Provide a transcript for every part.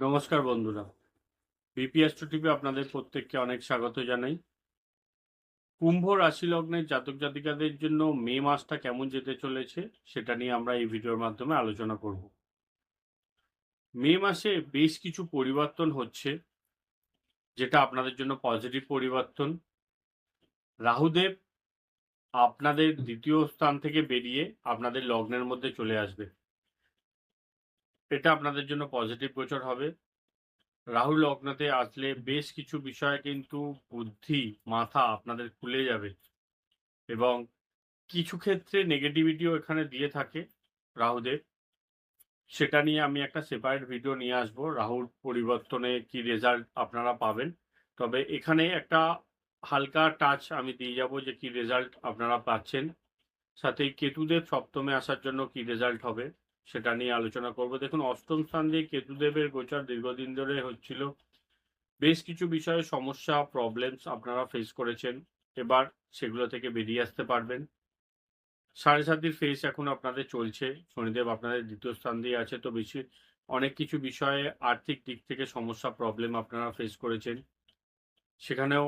নমস্কার বন্ধুরা। BP astro TV আপনাদের প্রত্যেককে অনেক স্বাগত জানাই। কুম্ভ রাশি লগ্নের জাতক জাতিকাদের জন্য মে মাসটা কেমন যেতে চলেছে সেটা নিয়ে আমরা এই ভিডিওর মাধ্যমে আলোচনা করব। মে মাসে বেশ কিছু পরিবর্তন হচ্ছে, যেটা আপনাদের জন্য পজিটিভ পরিবর্তন। রাহুদেব আপনাদের দ্বিতীয় স্থান থেকে বেরিয়ে আপনাদের লগ্নের মধ্যে চলে আসবে। এটা আপনাদের জন্য পজিটিভ গোচর হবে। রাহুল লগ্নতে আসলে বেশ কিছু বিষয়ে কিন্তু বুদ্ধি, মাথা আপনাদের খুলে যাবে এবং কিছু ক্ষেত্রে নেগেটিভিটিও এখানে দিয়ে থাকে রাহুদের। সেটা নিয়ে আমি একটা সেপারেট ভিডিও নিয়ে আসব। রাহুল পরিবর্তনে কি রেজাল্ট আপনারা পাবেন। তবে এখানে একটা হালকা টাচ আমি দিয়ে যাব যে কি রেজাল্ট আপনারা পাচ্ছেন। সাথে কেতুদের সপ্তমে আসার জন্য কি রেজাল্ট হবে। সেটা নিয়ে আলোচনা করব। দেখুন, অষ্টম স্থান দিয়ে কেতুদেবের গোচার দীর্ঘদিন ধরে হচ্ছিল। বেশ কিছু বিষয়ে সমস্যা প্রবলেমস আপনারা ফেস করেছেন। এবার সেগুলো থেকে বেরিয়ে আসতে পারবেন। সাড়ে সাতির ফেস এখন আপনাদের চলছে। শনিদেব আপনাদের দ্বিতীয় স্থান দিয়ে আছে। তো বেশি, অনেক কিছু বিষয়ে আর্থিক দিক থেকে সমস্যা প্রবলেম আপনারা ফেস করেছেন। সেখানেও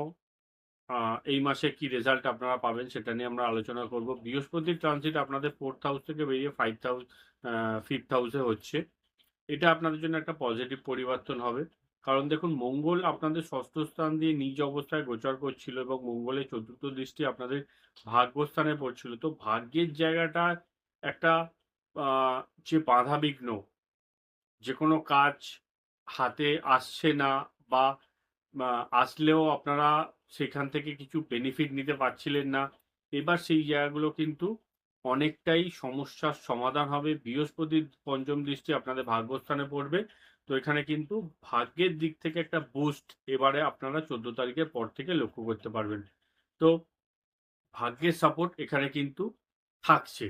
এই মাসে কি রেজাল্ট আপনারা পাবেন সেটা নিয়ে আমরা আলোচনা করব। বৃহস্পতির ট্রানজিট আপনাদের ফোর্থ হাউস থেকে বেরিয়ে ফাইভ হাউস ফিফথ হাউসে হচ্ছে। এটা আপনাদের জন্য একটা পজিটিভ পরিবর্তন হবে। কারণ দেখুন, মঙ্গল আপনাদের ষষ্ঠ স্থান দিয়ে নিজ অবস্থায় গোচর করছিল এবং মঙ্গলের চতুর্থ দৃষ্টি আপনাদের ভাগ্যস্থানে পড়ছিল। তো ভাগ্যের জায়গাটা একটা যে বাধা বিঘ্ন যে কোনো কাজ হাতে আসছে না বা আসলেও আপনারা সেখান থেকে কিছু বেনিফিট নিতে পারছিলেন না। এবার সেই জায়গাগুলো কিন্তু অনেকটাই সমস্যার সমাধান হবে। বৃহস্পতির পঞ্চম দৃষ্টি আপনাদের ভাগ্যস্থানে পড়বে। তো এখানে কিন্তু ভাগ্যের দিক থেকে একটা বুস্ট এবারে আপনারা চোদ্দ তারিখের পর থেকে লক্ষ্য করতে পারবেন। তো ভাগ্যের সাপোর্ট এখানে কিন্তু থাকছে।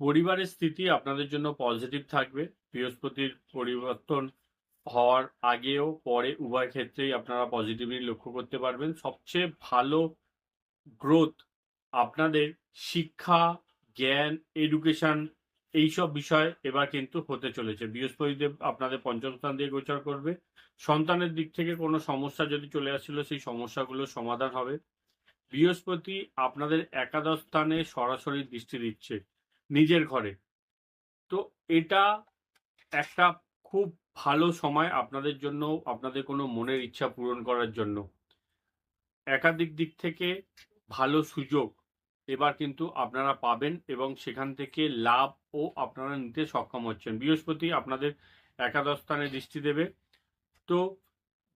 পরিবারের স্থিতি আপনাদের জন্য পজিটিভ থাকবে। বৃহস্পতির পরিবর্তন হওয়ার আগেও পরে উভয় ক্ষেত্রেই আপনারা পজিটিভলি লক্ষ্য করতে পারবেন। সবচেয়ে ভালো গ্রোথ আপনাদের শিক্ষা, জ্ঞান এডুকেশন এইসব বিষয় এবার কিন্তু হতে চলেছে। বৃহস্পতিদেব আপনাদের পঞ্চম স্থান দিয়ে গোচর করবে। সন্তানের দিক থেকে কোনো সমস্যা যদি চলে আসছিল, সেই সমস্যাগুলোর সমাধান হবে। বৃহস্পতি আপনাদের একাদশ স্থানে সরাসরি দৃষ্টি দিচ্ছে নিজের ঘরে। তো এটা একটা খুব ভালো সময় আপনাদের জন্য, আপনাদের কোনো মনের ইচ্ছা পূরণ করার জন্য। একাধিক দিক থেকে ভালো সুযোগ এবার কিন্তু আপনারা পাবেন এবং সেখান থেকে লাভ ও আপনারা নিতে সক্ষম হচ্ছেন। বৃহস্পতি আপনাদের একাদশ স্থানে দৃষ্টি দেবে। তো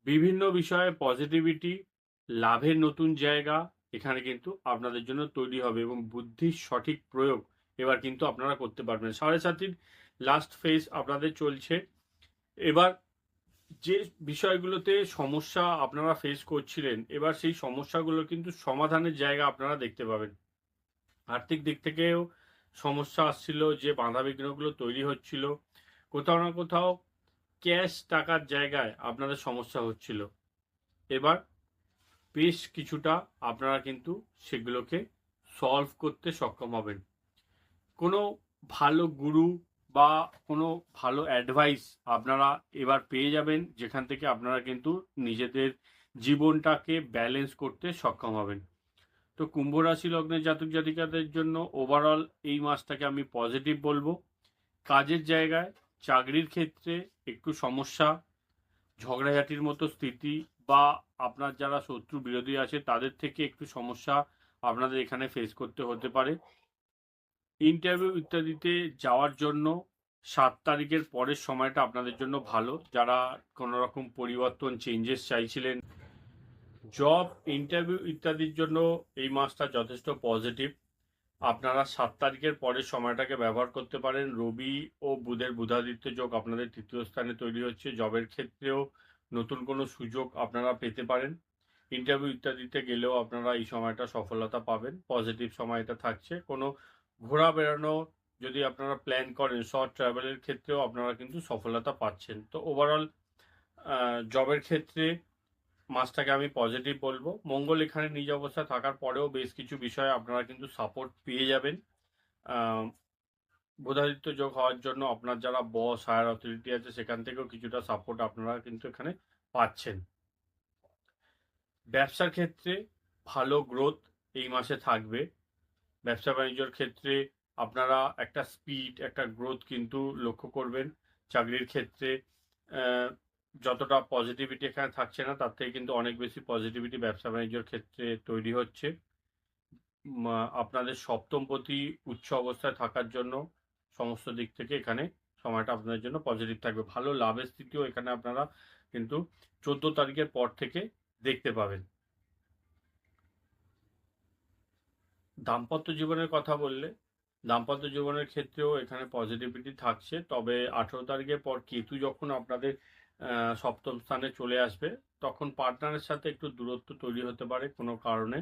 বিভিন্ন বিষয়ে পজিটিভিটি লাভের নতুন জায়গা এখানে কিন্তু আপনাদের জন্য তৈরি হবে এবং বুদ্ধির সঠিক প্রয়োগ এবার কিন্তু আপনারা করতে পারবেন। সাড়ে সাতির লাস্ট ফেজ আপনাদের চলছে। এবার যে বিষয়গুলোতে সমস্যা আপনারা ফেস করছিলেন, এবার সেই সমস্যাগুলো কিন্তু সমাধানের জায়গা আপনারা দেখতে পাবেন। আর্থিক দিক থেকেও সমস্যা আসছিল, যে বাধা বিঘ্নগুলো তৈরি হচ্ছিল। কোথাও না কোথাও ক্যাশ টাকার জায়গায় আপনাদের সমস্যা হচ্ছিল। এবার বেশ কিছুটা আপনারা কিন্তু সেগুলোকে সলভ করতে সক্ষম হবেন। কোনো ভালো গুরু বা কোনো ভালো অ্যাডভাইস আপনারা এবার পেয়ে যাবেন, যেখান থেকে আপনারা কিন্তু নিজেদের জীবনটাকে ব্যালেন্স করতে সক্ষম হবেন। তো কুম্ভ রাশি লগ্নের জাতক জাতিকাদের জন্য ওভারঅল এই মাসটাকে আমি পজিটিভ বলব। কাজের জায়গায়, চাকরির ক্ষেত্রে একটু সমস্যা, ঝগড়াঝাটির মতো স্থিতি বা আপনার যারা শত্রু বিরোধী আছে তাদের থেকে একটু সমস্যা আপনাদের এখানে ফেস করতে হতে পারে। ইন্টারভিউ ইত্যাদিতে যাওয়ার জন্য সাত তারিখের পরের সময়টা আপনাদের জন্য ভালো। যারা কোনো রকম পরিবর্তন চেঞ্জেস চাইছিলেন জব ইন্টারভিউ ইত্যাদির জন্য এই মাসটা যথেষ্ট পজিটিভ আপনারা সাত তারিখের পরের সময়টাকে ব্যবহার করতে পারেন। রবি ও বুধের বুধাদিত্য যোগ আপনাদের তৃতীয় স্থানে তৈরি হচ্ছে। জবের ক্ষেত্রেও নতুন কোনো সুযোগ আপনারা পেতে পারেন। ইন্টারভিউ ইত্যাদিতে গেলেও আপনারা এই সময়টা সফলতা পাবেন। পজিটিভ সময় এটা থাকছে। কোনো ঘোরা বেড়ানো যদি আপনারা প্ল্যান করেন শর্ট ট্রাভেলের ক্ষেত্রেও আপনারা কিন্তু সফলতা পাচ্ছেন। তো ওভারঅল জবের ক্ষেত্রে মাসটাকে আমি পজিটিভ বলব। মঙ্গল এখানে নিজ অবস্থা থাকার পরেও বেশ কিছু বিষয়ে আপনারা কিন্তু সাপোর্ট পেয়ে যাবেন। বোধাদিত্য যোগ হওয়ার জন্য আপনার যারা বস হায়ার অথরিটি আছে, সেখান থেকেও কিছুটা সাপোর্ট আপনারা কিন্তু এখানে পাচ্ছেন। ব্যবসার ক্ষেত্রে ভালো গ্রোথ এই মাসে থাকবে। ব্যবসা বাণিজ্যর ক্ষেত্রে আপনারা একটা স্পিড একটা গ্রোথ কিন্তু লক্ষ্য করবেন। চাকরির ক্ষেত্রে যতটা পজিটিভিটি এখানে থাকছে না, তার থেকে কিন্তু অনেক বেশি পজিটিভিটি ব্যবসা বাণিজ্যর ক্ষেত্রে তৈরি হচ্ছে। আপনাদের সপ্তমপতি উচ্চ অবস্থায় থাকার জন্য সমস্ত দিক থেকে এখানে সময়টা আপনাদের জন্য পজিটিভ থাকবে। ভালো লাভের স্থিতিও এখানে আপনারা কিন্তু চোদ্দ তারিখের পর থেকে দেখতে পাবেন। দাম্পত্য জীবনের কথা বললে, দাম্পত্য জীবনের ক্ষেত্রেও এখানে পজিটিভিটি থাকছে। তবে আঠেরো তারিখের পর কেতু যখন আপনাদের সপ্তম স্থানে চলে আসবে, তখন পার্টনারের সাথে একটু দূরত্ব তৈরি হতে পারে কোনো কারণে।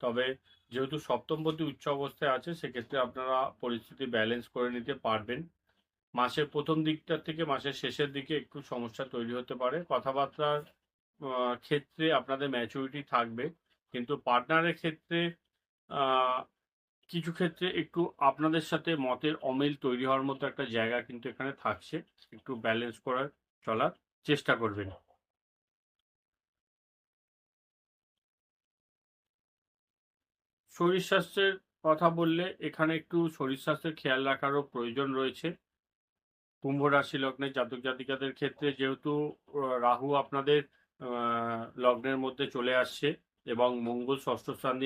তবে যেহেতু সপ্তমপতি উচ্চ অবস্থায় আছে, সেক্ষেত্রে আপনারা পরিস্থিতি ব্যালেন্স করে নিতে পারবেন। মাসের প্রথম দিকটা থেকে মাসের শেষের দিকে একটু সমস্যা তৈরি হতে পারে। কথাবার্তার ক্ষেত্রে আপনাদের ম্যাচুরিটি থাকবে। কিন্তু পার্টনারের ক্ষেত্রে কিছু ক্ষেত্রে একটু আপনাদের সাথে মতের অমিল তৈরি হওয়ার মতো একটা জায়গা কিন্তু এখানে থাকছে। একটু ব্যালেন্স করার, চলার চেষ্টা করবেন। শরীর স্বাস্থ্যের কথা বললে এখানে একটু শরীর স্বাস্থ্যের খেয়াল রাখারও প্রয়োজন রয়েছে। কুম্ভ রাশি লগ্নের জাতক জাতিকাদের ক্ষেত্রে যেহেতু রাহু আপনাদের লগ্নের মধ্যে চলে আসছে এবং মঙ্গল ষষ্ঠ স্থান